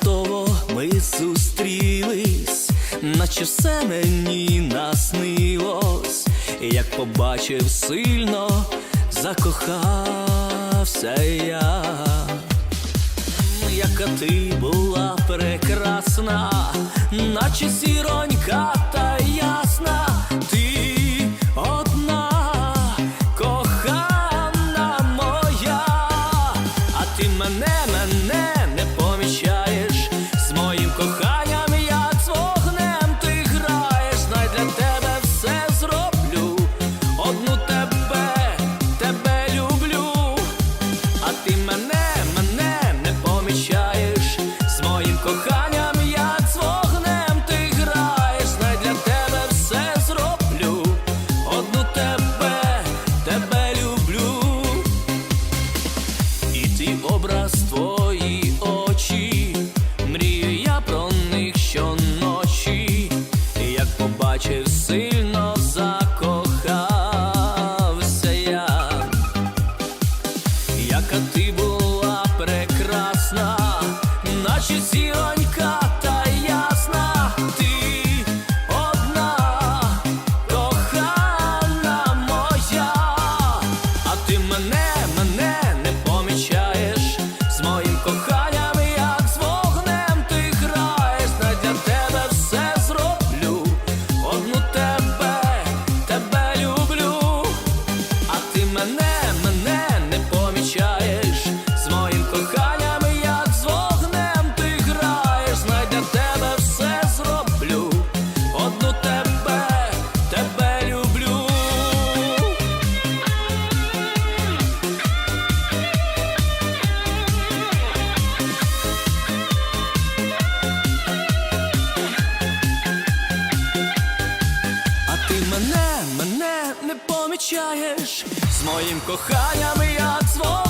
раптово ми зустрілись, наче все мені наснилось, як побачив сильно, закохався я, яка ти була прекрасна, наче сіронька та ясна, ти одна кохана моя, а ти мене, мене. наче та ясна, ти одна, кохана моя, а ти мене, мене. не помічаєш з моїм коханням як зво.